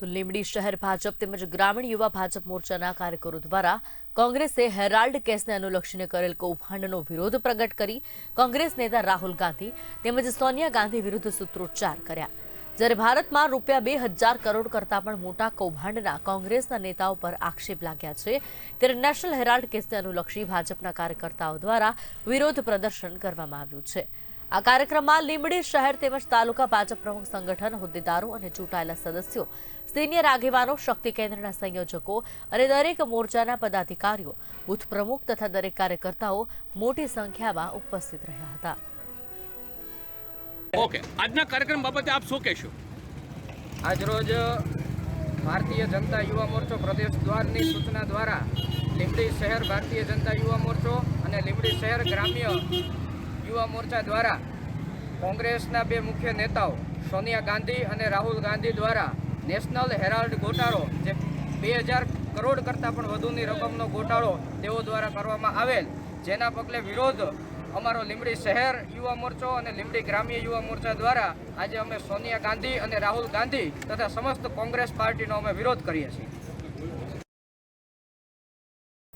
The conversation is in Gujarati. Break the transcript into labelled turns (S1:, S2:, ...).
S1: તો લીંબડી શહેર ભાજપ તેમજ ગ્રામીણ યુવા ભાજપ મોરચાના કાર્યકરો દ્વારા કોંગ્રેસે હેરાલ્ડ કેસને અનુલક્ષીને કરેલ કૌભાંડનો વિરોધ પ્રગટ કરી કોંગ્રેસ નેતા રાહુલ ગાંધી તેમજ સોનિયા ગાંધી વિરુદ્ધ સૂત્રોચ્ચાર કર્યા. જ્યારે ભારતમાં રૂપિયા બે હજાર કરોડ કરતાં પણ મોટા કૌભાંડના કોંગ્રેસના નેતાઓ પર આક્ષેપ લાગ્યા છે, ત્યારે નેશનલ હેરાલ્ડ કેસને અનુલક્ષી ભાજપના કાર્યકર્તાઓ દ્વારા વિરોધ પ્રદર્શન કરવામાં આવ્યું છે. આ કાર્યક્રમમાં લીંબડી શહેર તેમજ તાલુકા ભાજપ પ્રમુખ સંગઠન હોદ્દેદારો અને ચૂંટાયેલા સદસ્યો સિનિયર આગેવાનો શક્તિ કેન્દ્રના સંયોજકો અને દરેક મોરચાના પદાધિકારીઓ બુથ પ્રમુખ તથા દરેક કાર્યકર્તાઓ મોટી સંખ્યામાં ઉપસ્થિત રહ્યા હતા.
S2: ઓકે આજના કાર્યક્રમ બાબતે આપ શું કહેશો?
S3: આજરોજ ભારતીય જનતા યુવા મોરચો પ્રદેશ દ્વારની સૂચના દ્વારા લીંબડી શહેર ભારતીય જનતા યુવા મોરચો અને લીંબડી શહેર ગ્રામ્ય યુવા મોરચા દ્વારા કોંગ્રેસના બે મુખ્ય નેતાઓ, સોનિયા ગાંધી અને રાહુલ ગાંધી દ્વારા નેશનલ હેરાલ્ડ ગોટાળો, જે બે હજાર કરોડ કરતાં પણ વધુની રકમનો ગોટાળો તેઓ દ્વારા કરવામાં આવેલ, જેના પગલે વિરોધ અમારો લીમડી શહેર યુવા મોરચો અને લીમડી ગ્રામ્ય યુવા મોરચા દ્વારા આજે અમે સોનિયા ગાંધી અને રાહુલ ગાંધી તથા સમસ્ત કોંગ્રેસ પાર્ટીનો અમે વિરોધ કરીએ છીએ.